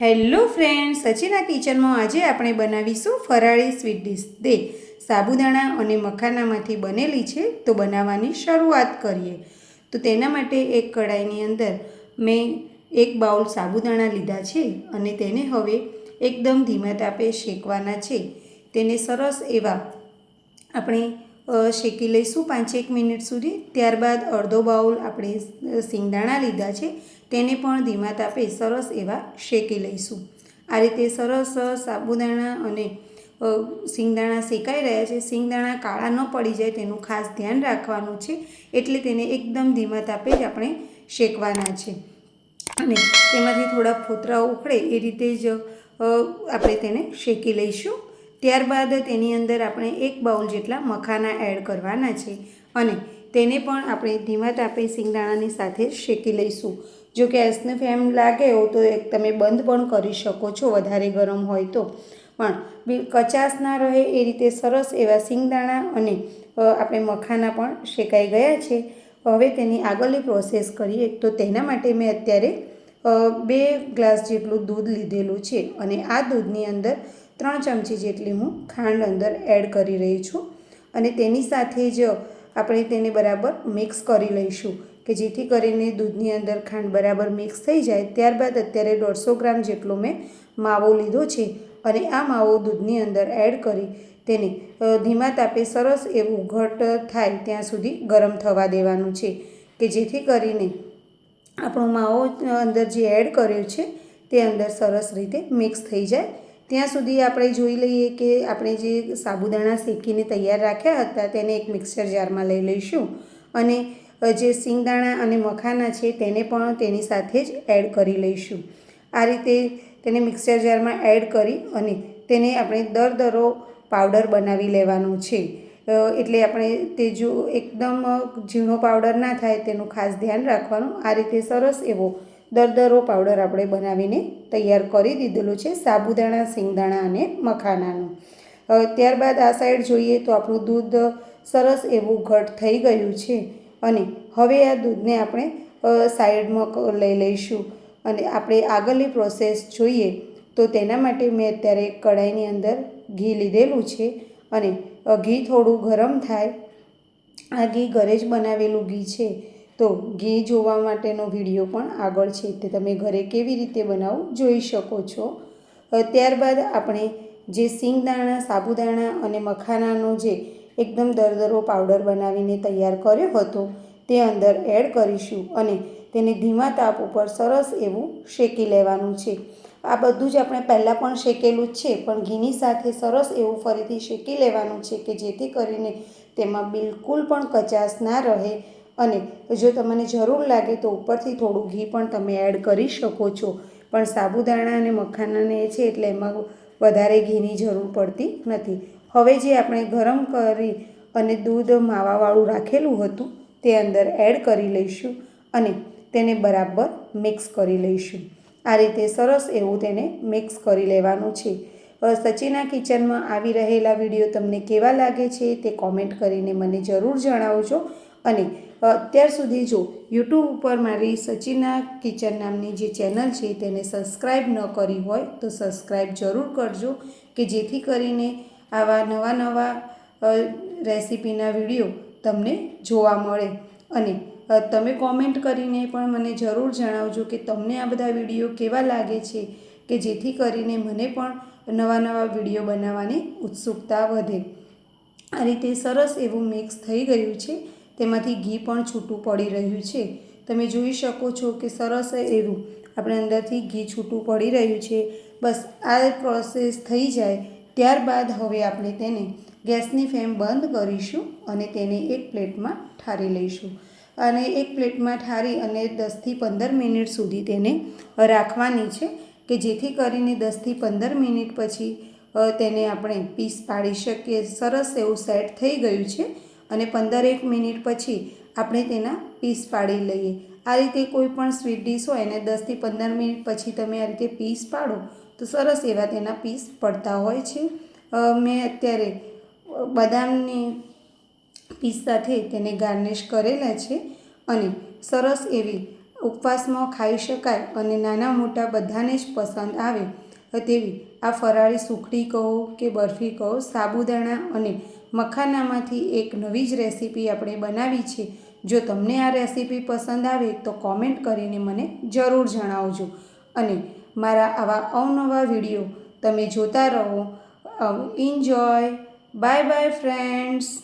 Hello friend સચિના કિચનમાં આજે આપણે બનાવીશું ફરાળી સ્વીટ ડીશ. તે સાબુદાણા અને મખાનામાંથી બનેલી છે, તો બનાવવાની શરૂઆત કરીએ. તો તેના માટે એક કડાઈની અંદર મેં એક બાઉલ સાબુદાણા લીધા છે અને તેને હવે એકદમ ધીમા તાપે શેકવાના છે. તેને સરસ એવા આપણે શેકી લઈશું પાંચેક મિનિટ સુધી. ત્યારબાદ અડધો બાઉલ આપણે સિંગદાણા લીધા છે. તેને પણ ધીમા તાપે સરસ એવા શેકી લઈશું. આ રીતે સરસ સાબુદાણા અને સિંગદાણા શેકાઈ રહ્યા છે. સિંગદાણા કાળા ન પડી જાય તેનું ખાસ ધ્યાન રાખવાનું છે. એટલે તેને એકદમ ધીમા તાપે જ આપણે શેકવાના છે. અને તેમાંથી થોડા ફોતરા ઉખડે એ રીતે જ આપણે તેને શેકી લઈશું. ત્યારબાદ તેની અંદર આપણે એક બાઉલ જેટલા મખાના એડ કરવાના છે અને તેને પણ આપણે ધીમા તાપે સિંગદાણાની સાથે શેકી લઈશું. જો ગેસની ફેમ લાગે હો તો એક તમે બંધ પણ કરી શકો છો, વધારે ગરમ હોય તો. પણ કચાશ ના રહે એ રીતે સરસ એવા સિંગદાણા અને આપણે મખાના પણ શેકાઈ ગયા છે. હવે તેની આગળની પ્રોસેસ કરીએ તો તેના માટે મેં અત્યારે બે ગ્લાસ જેટલું દૂધ લીધેલું છે અને આ દૂધની અંદર ત્રણ ચમચી જેટલી હું ખાંડ અંદર એડ કરી રહી છું અને તેની સાથે જ આપણે તેને બરાબર મિક્સ કરી લઈશું કે જેથી કરીને દૂધની અંદર ખાંડ બરાબર મિક્સ થઈ જાય. ત્યારબાદ અત્યારે દોઢસો ગ્રામ જેટલો મેં માવો લીધો છે અને આ માવો દૂધની અંદર એડ કરી તેને ધીમા તાપે સરસ એવું ઘટ થાય ત્યાં સુધી ગરમ થવા દેવાનું છે કે જેથી કરીને આપણો માવો અંદર જે એડ કર્યો છે તે અંદર સરસ રીતે મિક્સ થઈ જાય ત્યાં સુધી આપણે જોઈ લઈએ કે આપણે જે સાબુદાણા શેકીને તૈયાર રાખ્યા હતા, તેને એક મિક્સર જારમાં લઈ લઈશું અને જે સિંગદાણા અને મખાના છે તેને પણ તેની સાથે જ એડ કરી લઈશું. આ રીતે તેને મિક્સર જારમાં એડ કરી અને તેને આપણે દર દરો પાવડર બનાવી લેવાનો છે. એટલે આપણે તે જો એકદમ ઝીણો પાવડર ના થાય તેનું ખાસ ધ્યાન રાખવાનું. આ રીતે સરસ એવો દરદરો પાવડર આપણે બનાવીને તૈયાર કરી દીધેલો છે સાબુદાણા, સિંગદાણા અને મખાનાનું. ત્યારબાદ આ સાઈડ જોઈએ તો આપણું દૂધ સરસ એવું ઘટ થઈ ગયું છે અને હવે આ દૂધને આપણે સાઈડમાં લઈ લઈશું. અને આપણે આગળની પ્રોસેસ જોઈએ તો તેના માટે મેં અત્યારે કઢાઈની અંદર ઘી લીધેલું છે અને ઘી થોડું ગરમ થાય. આ ઘી ઘરે જ બનાવેલું ઘી છે. તો ઘી જોવા માટેનો વીડિયો પણ આગળ છે તે તમે ઘરે કેવી રીતે બનાવવું જોઈ શકો છો. ત્યારબાદ આપણે જે સિંગદાણા, સાબુદાણા અને મખાનાનો જે એકદમ દરદરો પાવડર બનાવીને તૈયાર કર્યો હતો તે અંદર એડ કરીશું અને તેને ધીમા તાપ ઉપર સરસ એવું શેકી લેવાનું છે. આ બધું જ આપણે પહેલાં પણ શેકેલું જ છે, પણ ઘીની સાથે સરસ એવું ફરીથી શેકી લેવાનું છે કે જેથી કરીને તેમાં બિલકુલ પણ કચાશ ના રહે અને જો તમને જરૂર લાગે તો ઉપરથી થોડું ઘી પણ તમે એડ કરી શકો છો. પણ સાબુદાણા અને મખાનાને છે એટલે એમાં વધારે ઘીની જરૂર પડતી નથી. હવે જે આપણે ગરમ કરી અને દૂધ માવાવાળું રાખેલું હતું તે અંદર એડ કરી લઈશું અને તેને બરાબર મિક્સ કરી લઈશું. આ રીતે સરસ એવું તેને મિક્સ કરી લેવાનું છે. સચિના કિચનમાં આવી રહેલા વીડિયો તમને કેવા લાગે છે તે કોમેન્ટ કરીને મને જરૂર જણાવજો. અને અત્યાર સુધી જો યુટ્યુબ ઉપર મારી સચિના કિચન નામની જે ચેનલ છે તેને સબસ્ક્રાઈબ ન કરી હોય, તો સબસ્ક્રાઈબ જરૂર કરજો કે જેથી કરીને આવા નવા નવા રેસીપીના વીડિયો તમને જોવા મળે. અને તમે કોમેન્ટ કરીને પણ મને જરૂર જણાવજો કે તમને આ બધા વીડિયો કેવા લાગે છે કે જેથી કરીને મને પણ નવા નવા વીડિયો બનાવવાની ઉત્સુકતા વધે. આ રીતે સરસ એવું મિક્સ થઈ ગયું છે. તેમાંથી ઘી પણ છૂટું પડી રહ્યું છે. તમે જોઈ શકો છો કે સરસ એવું આપણે અંદરથી ઘી છૂટું પડી રહ્યું છે. બસ આ પ્રોસેસ થઈ જાય. ત્યારબાદ હવે આપણે તેને ગેસની ફ્લેમ બંધ કરીશું અને તેને એક પ્લેટમાં ઠારી લઈશું. અને એક પ્લેટમાં ઠારી અને દસથી પંદર મિનિટ સુધી તેને રાખવાની છે કે જેથી કરીને દસથી પંદર મિનિટ પછી તેને આપણે પીસ પાડી શકીએ. સરસ એવું સેટ થઈ ગયું છે. અને પંદરેક મિનિટ પછી આપણે તેના પીસ પાડી લઈએ. આ રીતે કોઈ પણ સ્વીટ ડીશ હોય એને દસથી પંદર મિનિટ પછી તમે આ રીતે પીસ પાડો, તો સરસ એવા તેના પીસ પડતા હોય છે. મેં અત્યારે બદામની પીસ સાથે તેને ગાર્નિશ કરેલા છે અને સરસ એવી ઉપવાસમાં ખાઈ શકાય અને નાના મોટા બધાને જ પસંદ આવે, તેવી આ ફરાળી સુખડી કહો કે બરફી કહો, સાબુદાણા અને મખાનામાંથી એક નવી જ રેસીપી આપણે બનાવી છે. જો તમને આ રેસીપી પસંદ આવે તો કોમેન્ટ કરીને મને જરૂર જણાવજો. અને મારા આવા અવનવા વીડિયો તમે જોતા રહો. Enjoy bye bye friends